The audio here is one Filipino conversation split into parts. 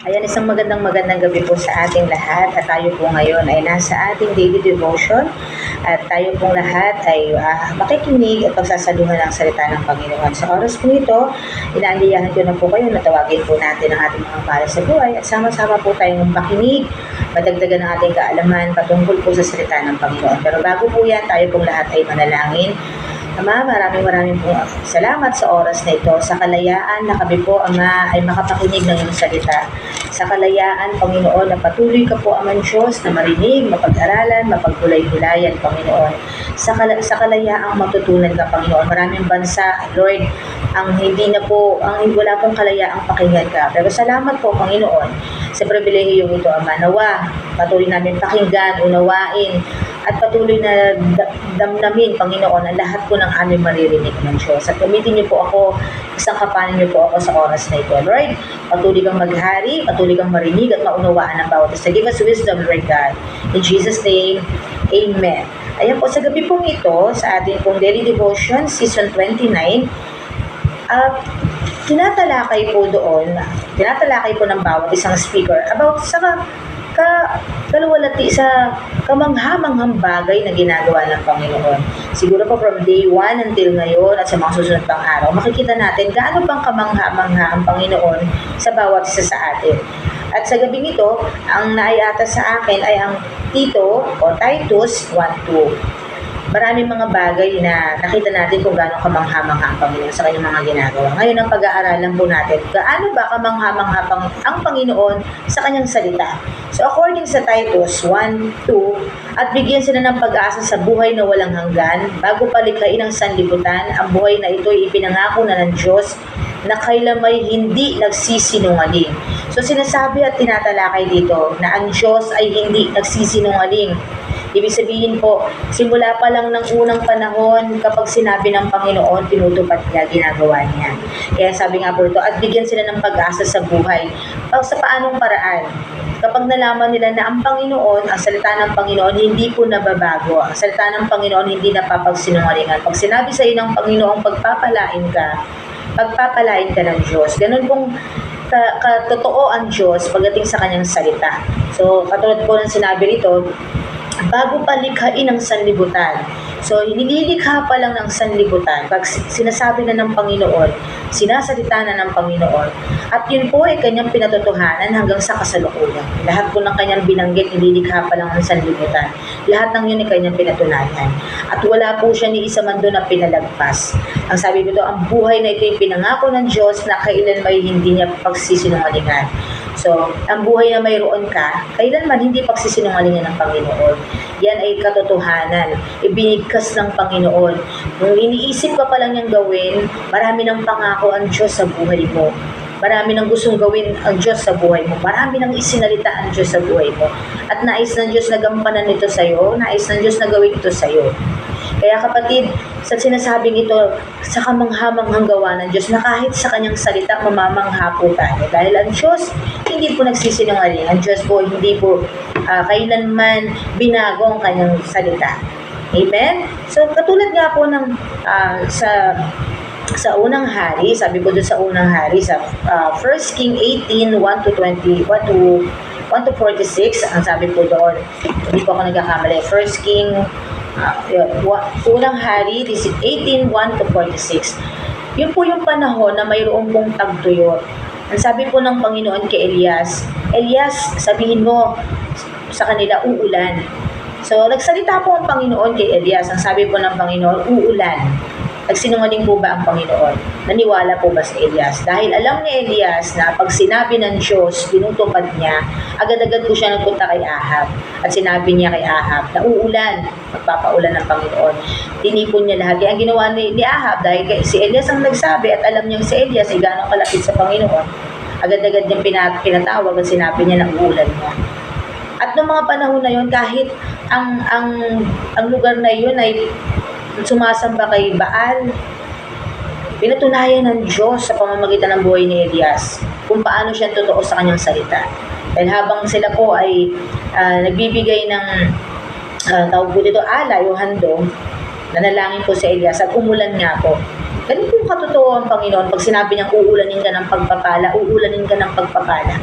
Ayan, isang magandang magandang gabi po sa ating lahat at tayo po ngayon ay nasa ating daily devotion at tayo pong lahat ay ah, makikinig at pagsasaluhan ng salita ng Panginoon. Sa oras po ito, inaandiyahan ko na po kayo na tawagin po natin ang ating mga para sa buhay at sama-sama po tayong makinig, madagdagan ang ating kaalaman patungkol po sa salita ng Panginoon. Pero bago po yan, tayo pong lahat ay manalangin Ama, maraming maraming po salamat sa oras na ito, sa kalayaan na kami po, Ama, ay makapakinig ng iyong salita. Sa kalayaan, Panginoon, na patuloy ka po, Aman Diyos, na marinig, mapag-aralan, mapagkulay-hulayan, Panginoon. Sa, kala- sa kalayaang matutunan ka, Panginoon. Maraming bansa, Lord, ang hindi na po, ang wala pong kalayaang pakinggan ka. Pero salamat po, Panginoon, sa pribilehiyong ito, Ama. Nawa, patuloy namin pakinggan, unawain, at patuloy na da- damdamin, Panginoon, ang lahat po ng aming maririnig ng Diyos. At gamitin niyo po ako, isang kapanin niyo po ako sa oras na ito. Lord, patuloy kang maghari, patuloy kang marinig at maunawaan ng bawat isa. Give us wisdom, Lord God. In Jesus' name, Amen. Ayan po, sa gabi pong ito, sa ating pong daily devotion, season 29, at tinatalakay po doon, tinatalakay po ng bawat isang speaker about sa ka, kaluwalati sa kamanghamanghang bagay na ginagawa ng Panginoon. Siguro po from day 1 until ngayon at sa mga susunod pang araw, makikita natin gaano bang kamangha-mangha ang Panginoon sa bawat isa sa atin. At sa gabing ito, ang naayata sa akin ay ang Tito o Titus 1.2 maraming mga bagay na nakita natin kung gaano kamangha-mangha ang Panginoon sa kanyang mga ginagawa. Ngayon ang pag-aaralan po natin, gaano ba kamangha-mangha ang Panginoon sa kanyang salita. So according sa Titus 1, 2, at bigyan sila ng pag-asa sa buhay na walang hanggan, bago palikhain ang sanlibutan, ang buhay na ito ay ipinangako na ng Diyos na kailan may hindi nagsisinungaling. So sinasabi at tinatalakay dito na ang Diyos ay hindi nagsisinungaling. Ibig sabihin po, simula pa lang ng unang panahon, kapag sinabi ng Panginoon, tinutupad niya, ginagawa niya. Kaya sabi nga po ito, at bigyan sila ng pag-asa sa buhay. Pa- Sa paanong paraan? Kapag nalaman nila na ang Panginoon, ang salita ng Panginoon, hindi po nababago. Ang salita ng Panginoon, hindi napapagsinungalingan. Pag sinabi sa iyo ng Panginoon, pagpapalain ka, pagpapalain ka ng Diyos. Ganun pong ka, katotoo ang Diyos pagdating sa kanyang salita. So, katulad po ng sinabi rito, bago pa likhain ang sanlibutan. So, nililikha pa lang ng sanlibutan. Pag si- sinasabi na ng Panginoon, sinasalita na ng Panginoon. At yun po ay kanyang pinatotohanan hanggang sa kasalukuyan. Lahat po ng kanyang binanggit, nililikha pa lang ng sanlibutan. Lahat ng yun ay kanyang pinatunayan. At wala po siya ni isa man doon na pinalagpas. Ang sabi dito, ang buhay na ito pinangako ng Diyos na kailan may hindi niya pagsisinungalingan. So, ang buhay na mayroon ka, kailanman hindi pagsisinungalingan ng Panginoon. Yan ay katotohanan. Ibinigkas ng Panginoon. Kung iniisip ka pa lang niyang gawin, marami ng pangako ang Diyos sa buhay mo. Marami nang gustong gawin ang Diyos sa buhay mo. Marami nang isinalita ang Diyos sa buhay mo. At nais ng Diyos na gampanan ito sa iyo. Nais ng Diyos na gawin ito sa iyo. Kaya kapatid, sa sinasabing ito, sa kamanghamanghang gawa ng Diyos, na kahit sa kanyang salita, mamamangha po tayo. Dahil ang Diyos, hindi po nagsisinungaling. Ang Diyos po, hindi po ah, kailanman binago ang kanyang salita. Amen? So, katulad nga po ng ah, sa sa unang hari, sabi ko doon sa unang hari, sa uh, 1 King 18, 1 to 20, 1 to 1 to 46, ang sabi po doon, hindi po ako nagkakamali, 1 King, uh, unang hari, this is 18, 1 to 46. Yun po yung panahon na mayroong pong tagtuyot. Ang sabi po ng Panginoon kay Elias, Elias, sabihin mo sa kanila, uulan. So, nagsalita po ang Panginoon kay Elias. Ang sabi po ng Panginoon, uulan. Nagsinungaling po ba ang Panginoon? Naniwala po ba si Elias? Dahil alam ni Elias na pag sinabi ng Diyos, tinutupad niya, agad-agad po siya nagpunta kay Ahab. At sinabi niya kay Ahab na uulan, magpapaulan ng Panginoon. Tinipon niya lahat. Kaya ang ginawa ni, ni Ahab, dahil kay, si Elias ang nagsabi at alam niyang si Elias ay gano'ng kalapit sa Panginoon, agad-agad niyang pinat, pinatawag at sinabi niya na uulan niya. At noong mga panahon na yun, kahit ang ang ang lugar na yun ay sumasamba kay Baal, pinatunayan ng Diyos sa pamamagitan ng buhay ni Elias kung paano siya totoo sa kanyang salita. Dahil habang sila po ay ah, nagbibigay ng uh, tawag po dito, alay o handog, nanalangin po si Elias at umulan nga po. Ganun po katotoo ang Panginoon pag sinabi niyang uulanin ka ng pagpapala, uulanin ka ng pagpapala.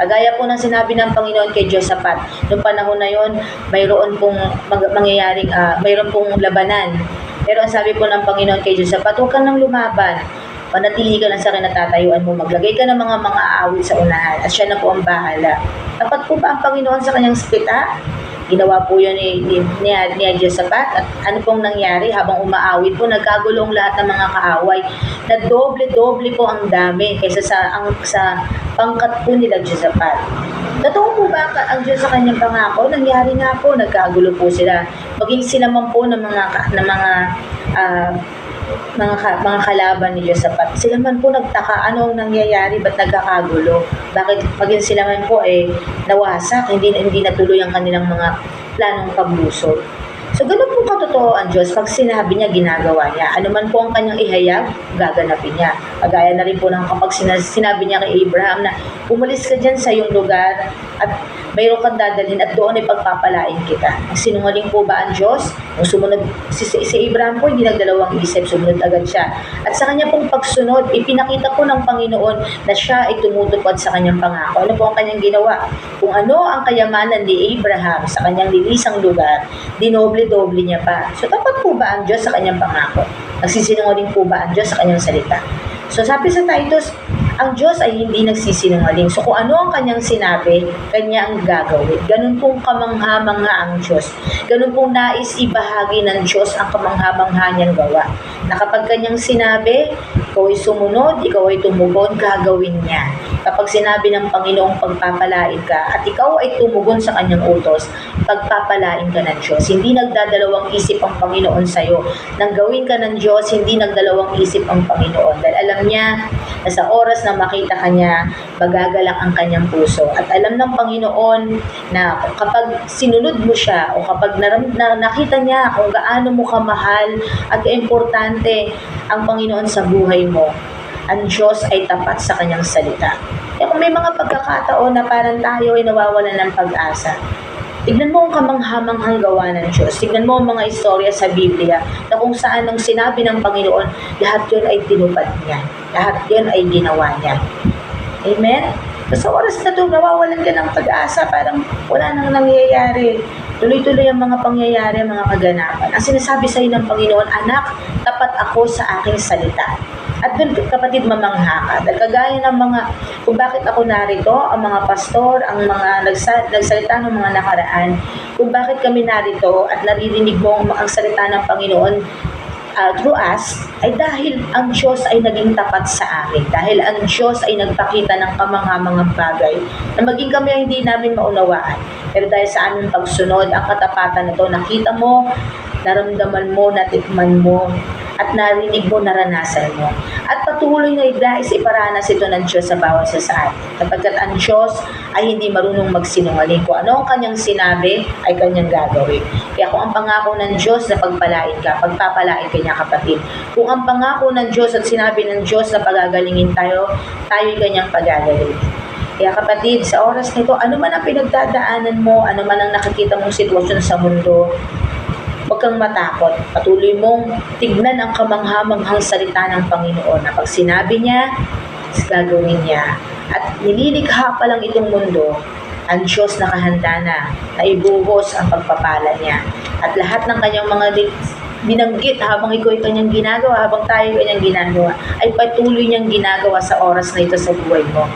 Kagaya po ng sinabi ng Panginoon kay Josaphat, noong panahon na yon, mayroon pong mag- mangyayaring, ah, mayroon pong labanan. Pero ang sabi po ng Panginoon kay Josaphat, huwag ka nang lumaban. Manatili ka lang sa kinatatayuan mo. Maglagay ka ng mga mga aawit sa unahan at siya na po ang bahala. Tapat po ba ang Panginoon sa kanyang spita? Ginawa po yun ni, ni, ni, ni Josaphat at ano pong nangyari habang umaawit po, nagkagulong lahat ng mga kaaway na doble-doble po ang dami kaysa sa, ang, sa pangkat po nila Josaphat. Totoo po ba ang Diyos sa kanyang pangako? Nangyari nga po, nagkagulo po sila. Maging sila man po ng mga, ng mga ah, mga ka, mga kalaban ni Josaphat. Sila man po nagtaka, ano ang nangyayari, ba't nagkakagulo? Bakit maging sila man po eh nawasak, hindi, hindi natuloy ang kanilang mga planong paglusod. So, ganun po katotoo ang Diyos. Pag sinabi niya, ginagawa niya. Ano man po ang kanyang ihayag, gaganapin niya. Kagaya na rin po ng kapag sina- sinabi niya kay Abraham na umalis ka dyan sa iyong lugar at mayroon kang dadalhin at doon ay pagpapalain kita. Sinungaling po ba ang Diyos? Kung sumunod, si, si Abraham po hindi nagdalawang isip, sumunod agad siya. At sa kanya pong pagsunod, ipinakita po ng Panginoon na siya ay tumutupad sa kanyang pangako. Ano po ang kanyang ginawa? Kung ano ang kayamanan ni Abraham sa kanyang lilisang lugar, dinoble-doble niya pa. So tapat po ba ang Diyos sa kanyang pangako? Nagsisinungaling po ba ang Diyos sa kanyang salita? So sabi sa Titus, ang Diyos ay hindi nagsisinungaling. So kung ano ang kanyang sinabi, kanya ang gagawin. Ganun pong kamangha-mangha ang Diyos. Ganun pong nais ibahagi ng Diyos ang kamangha-mangha niyang gawa. Na kapag kanyang sinabi, ikaw ay sumunod, ikaw ay tumugon, gagawin niya. Kapag sinabi ng Panginoong pagpapalain ka at ikaw ay tumugon sa kanyang utos, pagpapalain ka ng Diyos. Hindi nagdadalawang isip ang Panginoon sa'yo. Nang gawin ka ng Diyos, hindi nagdalawang isip ang Panginoon. Dahil alam niya na sa oras na makita ka niya, magagalak ang kanyang puso. At alam ng Panginoon na kapag sinunod mo siya o kapag naram, na, nakita niya kung gaano mo kamahal at importante ang Panginoon sa buhay mo, ang Diyos ay tapat sa kanyang salita. Kaya kung may mga pagkakataon na parang tayo ay nawawalan ng pag-asa, Tignan mo ang kamanghamanghang gawa ng Diyos. Tignan mo ang mga istorya sa Biblia na kung saan ang sinabi ng Panginoon, lahat yun ay tinupad niya. Lahat yun ay ginawa niya. Amen? So, sa oras na to, nawawalan ka ng pag-asa, parang wala nang nangyayari. Tuloy-tuloy ang mga pangyayari, mga kaganapan. Ang sinasabi sa iyo ng Panginoon, Anak, tapat ako sa aking salita. At doon, kapatid, mamangha ka. Dahil kagaya ng mga, kung bakit ako narito, ang mga pastor, ang mga nagsa, nagsalita ng mga nakaraan, kung bakit kami narito at naririnig mo ang, ang salita ng Panginoon uh, through us, ay dahil ang Diyos ay naging tapat sa amin. Dahil ang Diyos ay nagpakita ng kamangha-mangang bagay na maging kami ay hindi namin maunawaan. Pero dahil sa aming pagsunod, ang katapatan na to, nakita mo, naramdaman mo, natikman mo, at narinig mo, naranasan mo. At patuloy na idais iparanas ito ng Diyos sa bawat isa sa atin. Kapagkat ang Diyos ay hindi marunong magsinungaling. Kung ano ang kanyang sinabi, ay kanyang gagawin. Kaya kung ang pangako ng Diyos na pagpalain ka, pagpapalain ka niya kapatid. Kung ang pangako ng Diyos at sinabi ng Diyos na pagagalingin tayo, tayo'y kanyang pagagalingin. Kaya kapatid, sa oras nito, ano man ang pinagdadaanan mo, ano man ang nakikita mong sitwasyon sa mundo, Huwag kang matakot. Patuloy mong tignan ang kamanghamanghang salita ng Panginoon na pag sinabi niya, gagawin niya. At nililikha pa lang itong mundo, ang Diyos nakahanda na na ibuhos ang pagpapala niya. At lahat ng kanyang mga binanggit habang ikaw ay kanyang ginagawa, habang tayo ay kanyang ginagawa, ay patuloy niyang ginagawa sa oras na ito sa buhay mo.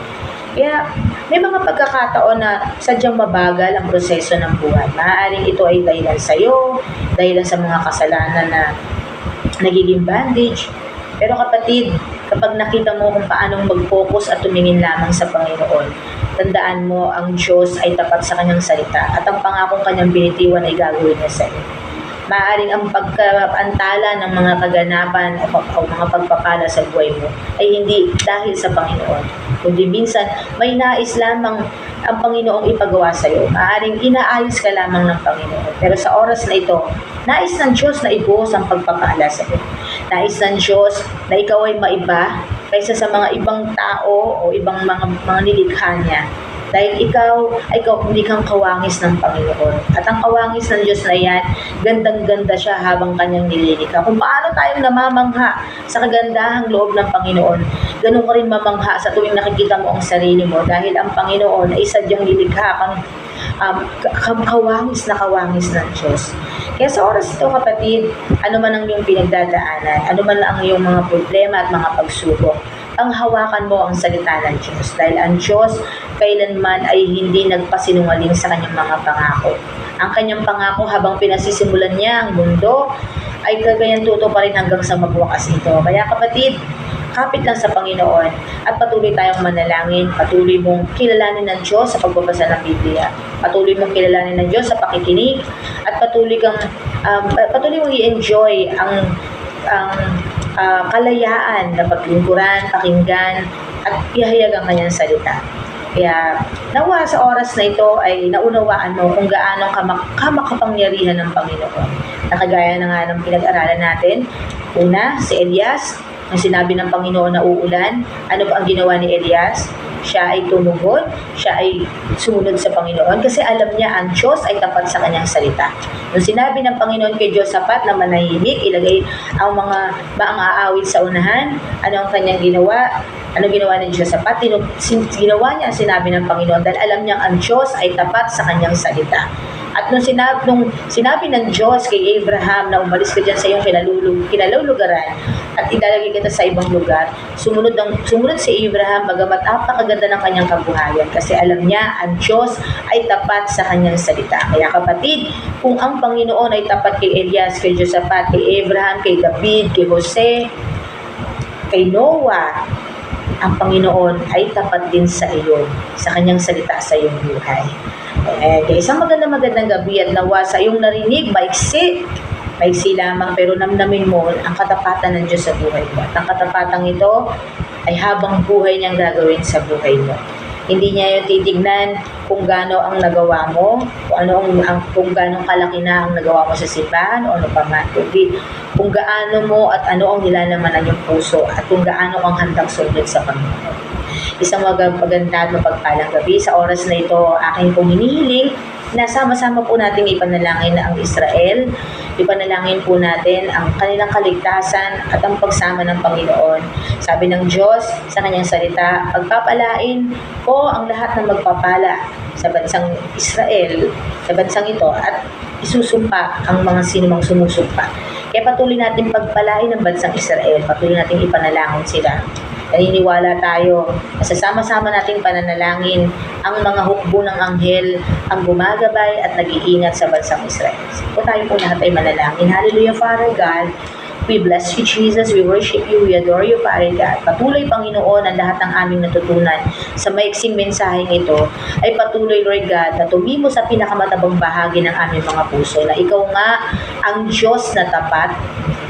Kaya may mga pagkakataon na sadyang mabagal ang proseso ng buhay. Maaaring ito ay dahilan sa iyo, dahilan sa mga kasalanan na nagiging bandage. Pero kapatid, kapag nakita mo kung paano mag-focus at tumingin lamang sa Panginoon, tandaan mo ang Diyos ay tapat sa kanyang salita at ang pangakong kanyang binitiwan ay gagawin niya sa iyo. Maaaring ang pagkaantala ng mga kaganapan o, o mga pagpapala sa buhay mo ay hindi dahil sa Panginoon. Kundi minsan may nais lamang ang Panginoong ipagawa sa iyo. Maaaring inaayos ka lamang ng Panginoon. Pero sa oras na ito, nais ng Diyos na ibuhos ang pagpapala sa iyo. Nais ng Diyos na ikaw ay maiba kaysa sa mga ibang tao o ibang mga, mga nilikha niya Dahil ikaw, ikaw hindi kang kawangis ng Panginoon. At ang kawangis ng Diyos na yan, gandang-ganda siya habang kanyang nililikha. Kung paano tayong namamangha sa kagandahang loob ng Panginoon, ganun ka rin mamangha sa tuwing nakikita mo ang sarili mo dahil ang Panginoon ay sadyang nilikha kang um, ka- kawangis na kawangis ng Diyos. Kaya sa oras ito kapatid, ano man ang iyong pinagdadaanan, ano man ang iyong mga problema at mga pagsubok, panghawakan mo ang salita ng Diyos. Dahil ang Diyos kailanman ay hindi nagpasinungaling sa kanyang mga pangako. Ang kanyang pangako habang pinasisimulan niya ang mundo, ay kagayan tuto pa rin hanggang sa magwakas ito. Kaya kapatid, kapit lang sa Panginoon at patuloy tayong manalangin, patuloy mong kilalanin ng Diyos sa pagbabasa ng Biblia, patuloy mong kilalanin ng Diyos sa pakikinig, at patuloy kang um, patuloy mong i-enjoy ang ang ah, kalayaan na paglingkuran, pakinggan, at ihayag ang kanyang salita. Kaya nawa sa oras na ito ay naunawaan mo kung gaano kamak- kamakapangyarihan ng Panginoon. Nakagaya na nga ng pinag-aralan natin. Una, si Elias, nung sinabi ng Panginoon na uulan, ano ba ang ginawa ni Elias? Siya ay tumugon, siya ay sumunod sa Panginoon kasi alam niya ang Diyos ay tapat sa kanyang salita. Nung sinabi ng Panginoon kay Diyos sapat na manahimik, ilagay ang mga baang aawit sa unahan, ano ang kanyang ginawa? Ano ginawa ni Diyos sapat? Ginawa niya ang sinabi ng Panginoon dahil alam niyang ang Diyos ay tapat sa kanyang salita. At nung sinabi, nung sinabi ng Diyos kay Abraham na umalis ka dyan sa iyong kinalulug, kinalulugaran at ilalagay kita sa ibang lugar, sumunod, ng, sumunod si Abraham bagamat napakaganda ng kanyang kabuhayan kasi alam niya ang Diyos ay tapat sa kanyang salita. Kaya kapatid, kung ang Panginoon ay tapat kay Elias, kay Josaphat, kay Abraham, kay David, kay Jose, kay Noah, ang Panginoon ay tapat din sa iyo, sa kanyang salita sa iyong buhay. Eh, kaya isang magandang magandang gabi at nawa sa iyong narinig, maiksi, maiksi lamang pero namnamin mo ang katapatan ng Diyos sa buhay mo. At ang katapatang ito ay habang buhay niyang gagawin sa buhay mo. Hindi niya yung titignan kung gaano ang nagawa mo, kung ano ang, ang kung gaano kalaki na ang nagawa mo sa simbahan o ano pa man. Kundi kung gaano mo at ano ang nilalamanan yung puso at kung gaano kang handang sumunod sa Panginoon. Isang mag- maganda at mapagpalang gabi. Sa oras na ito, aking pong hinihiling na sama-sama po natin ipanalangin na ang Israel. Ipanalangin po natin ang kanilang kaligtasan at ang pagsama ng Panginoon. Sabi ng Diyos sa kanyang salita, pagpapalain ko ang lahat ng magpapala sa bansang Israel, sa bansang ito, at isusumpa ang mga sinumang sumusumpa. Kaya patuloy natin pagpalain ang bansang Israel, patuloy natin ipanalangin sila. Naniniwala tayo na sasama-sama nating pananalangin ang mga hukbo ng anghel ang gumagabay at nag-iingat sa bansang Israel. So tayo po lahat ay manalangin. Hallelujah, Father God. We bless you, Jesus. We worship you. We adore you, Father God. Patuloy, Panginoon, ang lahat ng aming natutunan sa maiksing mensaheng ito ay patuloy, Lord God, na tumimo sa pinakamatabang bahagi ng aming mga puso na ikaw nga ang Diyos na tapat,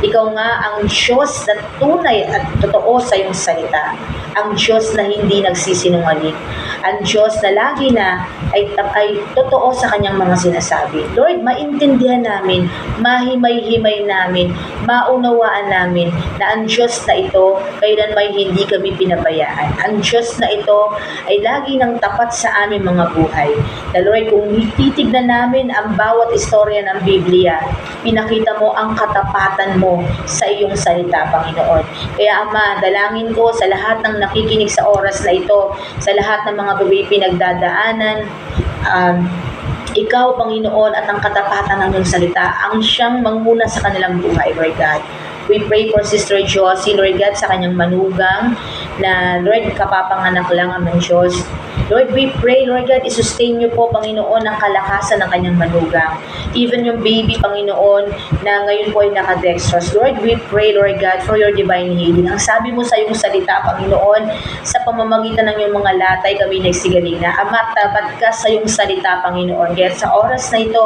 ikaw nga ang Diyos na tunay at totoo sa iyong salita, ang Diyos na hindi nagsisinungaling, ang Diyos na lagi na ay, ay totoo sa kanyang mga sinasabi. Lord, maintindihan namin, mahimay-himay namin, maunawaan namin na ang Diyos na ito, kailan may hindi kami pinabayaan. Ang Diyos na ito ay lagi nang tapat sa aming mga buhay. Na Lord, kung titignan namin ang bawat istorya ng Biblia, pinakita mo ang katapatan mo sa iyong salita, Panginoon. Kaya Ama, dalangin ko sa lahat ng nakikinig sa oras na ito, sa lahat ng mga baby pinagdadaanan, um, ikaw, Panginoon, at ang katapatan ng iyong salita, ang siyang manguna sa kanilang buhay, Lord God. We pray for Sister Josie, Lord God, sa kanyang manugang, na Lord, kapapanganak lang ang ng Diyos. Lord, we pray, Lord God, isustain niyo po, Panginoon, ang kalakasan ng kanyang manugang. Even yung baby, Panginoon, na ngayon po ay nakadextrose. Lord, we pray, Lord God, for your divine healing. Ang sabi mo sa iyong salita, Panginoon, sa pamamagitan ng iyong mga latay, kami nagsigaling na. Ama, tapat ka sa iyong salita, Panginoon. Kaya sa oras na ito,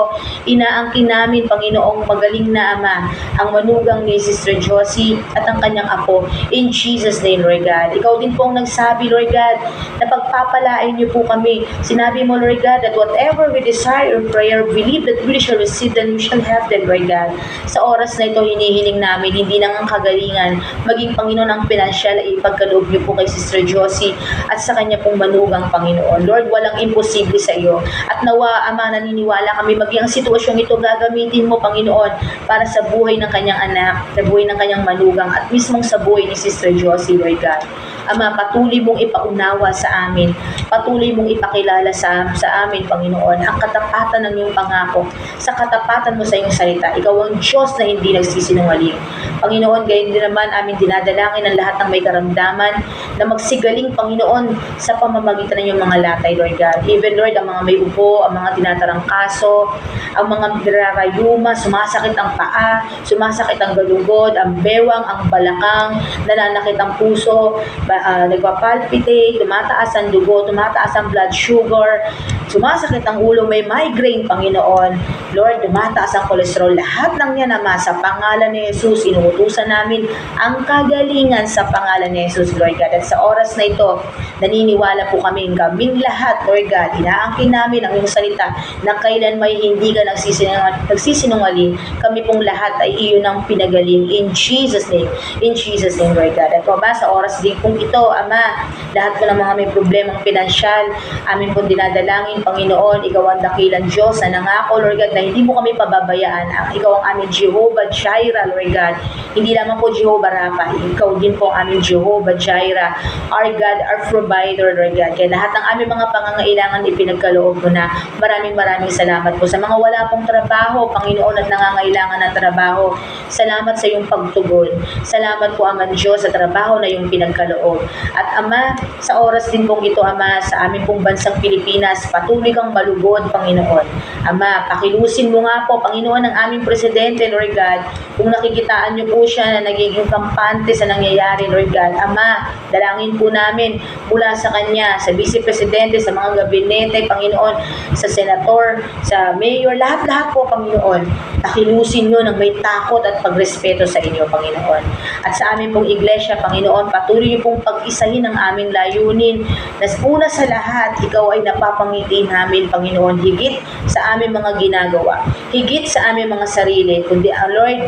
inaangkin namin, Panginoong magaling na Ama, ang manugang ni Sister Josie at ang kanyang apo. In Jesus' name, Lord God. Ikaw din po ang nagsabi, Lord God, na pagpapalain pagpalain niyo po kami. Sinabi mo, Lord God, that whatever we desire in prayer, believe that we shall receive them, we shall have them, Lord God. Sa oras na ito, hinihiling namin, hindi lang ang kagalingan, maging Panginoon ang pinansyal ay ipagkaloob niyo po kay Sister Josie at sa kanya pong manugang Panginoon. Lord, walang imposible sa iyo. At nawa, Ama, naniniwala kami, maging ang sitwasyong ito gagamitin mo, Panginoon, para sa buhay ng kanyang anak, sa buhay ng kanyang manugang, at mismong sa buhay ni Sister Josie, Lord God. Ama, patuloy mong ipaunawa sa amin. Patuloy mong ipakilala sa, sa amin, Panginoon, ang katapatan ng iyong pangako. Sa katapatan mo sa iyong salita, ikaw ang Diyos na hindi nagsisinungaling. Panginoon, gayon din naman amin dinadalangin ang lahat ng may karamdaman na magsigaling, Panginoon, sa pamamagitan ng iyong mga latay, Lord God. Even, Lord, ang mga may upo, ang mga tinatarangkaso, ang mga nirarayuma, sumasakit ang paa, sumasakit ang galugod, ang bewang, ang balakang, nananakit ang puso, uh, nagpapalpitate, tumataas ang dugo, tumataas ang blood sugar, sumasakit ang ulo, may migraine, Panginoon. Lord, tumataas ang kolesterol. Lahat ng yan, Ama, sa pangalan ni Jesus, inuutusan namin ang kagalingan sa pangalan ni Jesus, Lord God. At sa oras na ito, naniniwala po kami, kaming lahat, Lord God, inaangkin namin ang iyong salita na kailan may hindi ka nagsisinungaling, nagsisinungaling kami pong lahat ay iyon ang pinagaling. In Jesus' name, in Jesus' name, Lord God. At Ama, sa oras din kung ito, Ama, lahat po ng mga may problemang pinansyal, amin pong dinadalangin, Panginoon, ikaw ang dakilang Diyos na nangako, Lord God, na hindi mo kami pababayaan. Ang, ikaw ang aming Jehovah Jireh, Lord God. Hindi lamang po Jehovah Rapha, ikaw din po ang aming Jehovah Jireh, our God, our provider, Lord God. Kaya lahat ng aming mga pangangailangan ipinagkaloob mo na. Maraming maraming salamat po sa mga wala pong trabaho, Panginoon, at nangangailangan ng trabaho. Salamat sa iyong pagtugon. Salamat po, Ama Diyos, sa trabaho na iyong pinagkaloob. At Ama, sa oras din pong ito, Ama, sa aming pong bansang Pilipinas, patuloy kang malugod, Panginoon. Ama, pakilusin mo nga po, Panginoon, ang aming presidente, Lord God, kung nakikitaan niyo po siya na nagiging kampante sa nangyayari, Lord God. Ama, dalangin po namin mula sa kanya, sa vice presidente, sa mga gabinete, Panginoon, sa senator, sa mayor, lahat-lahat po, Panginoon. Pakilusin niyo ng may takot at pagrespeto sa inyo, Panginoon. At sa aming pong iglesia, Panginoon, patuloy niyo pong pag-isahin ang aming layunin na una sa lahat, ikaw ay napapangiti namin, Panginoon, higit sa aming mga ginagawa, higit sa aming mga sarili, kundi ang Lord,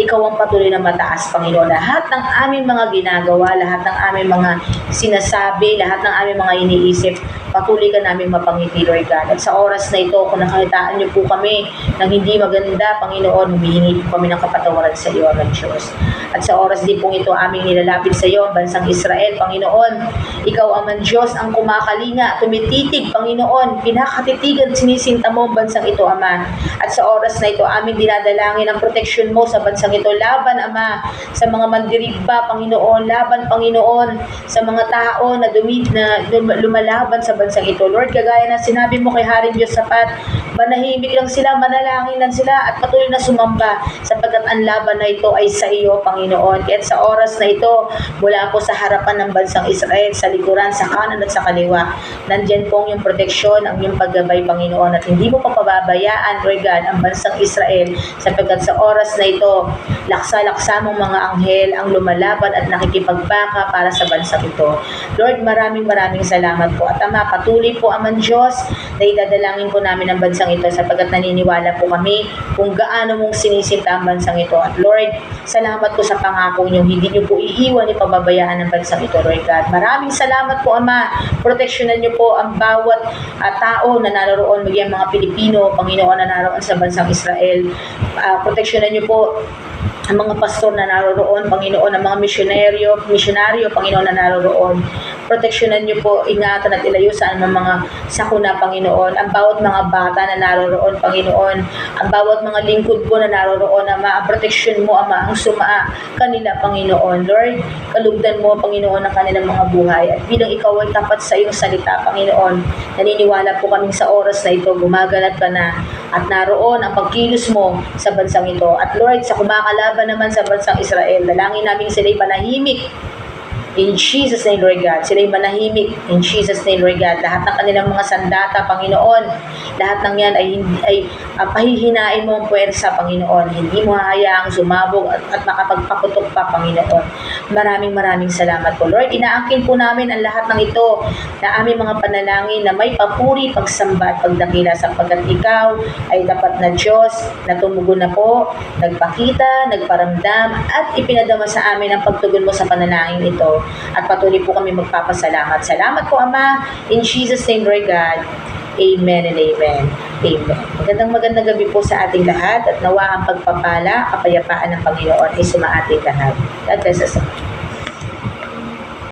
ikaw ang patuloy na mataas, Panginoon. Lahat ng aming mga ginagawa, lahat ng aming mga sinasabi, lahat ng aming mga iniisip, patuloy ka namin mapangiti, Lord God. At sa oras na ito, kung nakakitaan niyo po kami ng hindi maganda, Panginoon, humihingi po kami ng kapatawaran sa iyo, Lord Diyos. At sa oras din pong ito, aming nilalapit sa iyo, ang bansang Israel, Panginoon. Ikaw, Aman Diyos, ang kumakalinga, tumititig, Panginoon, pinakatitigan, sinisinta mo ang bansang ito, Ama. At sa oras na ito, aming dinadalangin ang proteksyon mo sa bansang ito. Laban, Ama, sa mga mandirigba, Panginoon. Laban, Panginoon, sa mga tao na, dumi, na lum- lumalaban sa bansang ito. Lord, kagaya na sinabi mo kay Haring Diyos Sapat, manahimik lang sila, manalangin lang sila, at patuloy na sumamba, sapagkat ang laban na ito ay sa iyo, Panginoon. Kaya sa oras na ito, mula po sa harapan ng bansang Israel, sa likuran, sa kanan at sa kaliwa, nandyan po ang iyong proteksyon, ang iyong paggabay, Panginoon, at hindi mo pa pababayaan, Lord God, ang bansang Israel, sapagkat sa oras na ito, laksa-laksa mong mga anghel ang lumalaban at nakikipagbaka para sa bansang ito. Lord, maraming maraming salamat po. At Ama, patuloy po, Aman Diyos, na idadalangin po namin ang bansang ito sapagkat naniniwala po kami kung gaano mong sinisinta ang bansang ito. At Lord, salamat po sa pangako niyo. Hindi niyo po iiwan ni pababayaan ang bansang ito, Lord God. Maraming salamat po, Ama. Proteksyonan niyo po ang bawat uh, tao na naroon, maging mga Pilipino, Panginoon na naroon sa bansang Israel. Uh, proteksyonan niyo po ang mga pastor na naroroon, Panginoon, ang mga misyonaryo, misyonaryo, Panginoon na naroroon. Proteksyonan niyo po, ingatan at ilayusan ang mga sakuna, Panginoon. Ang bawat mga bata na naroroon, Panginoon. Ang bawat mga lingkod po na naroroon, Ama, ang proteksyon mo, Ama, ang sumaa kanila, Panginoon. Lord, kalugdan mo, Panginoon, ang kanilang mga buhay. At bilang ikaw ay tapat sa iyong salita, Panginoon, naniniwala po kaming sa oras na ito, gumaganap ka na at naroon ang pagkilos mo sa bansang ito. At Lord, sa kumakalaban naman sa bansang Israel, dalangin namin sila'y panahimik In Jesus name, Lord God. Sila'y manahimik. In Jesus name, Lord God. Lahat ng kanilang mga sandata, Panginoon, lahat ng yan ay, ay uh, pahihinain mo ang puwersa, Panginoon. Hindi mo hahayaang sumabog at, at makapagpaputok pa, Panginoon. Maraming maraming salamat po, Lord. Inaangkin po namin ang lahat ng ito na aming mga panalangin na may papuri, pagsamba at pagdakila sapagkat ikaw ay dapat na Diyos na tumugon na po, nagpakita, nagparamdam at ipinadama sa amin ang pagtugon mo sa panalangin ito. At patuloy po kami magpapasalamat. Salamat po, Ama. In Jesus' name, Lord God. Amen and amen. Amen. Magandang magandang gabi po sa ating lahat at nawa ang pagpapala, kapayapaan ng Panginoon ay sumaating lahat. God bless us all.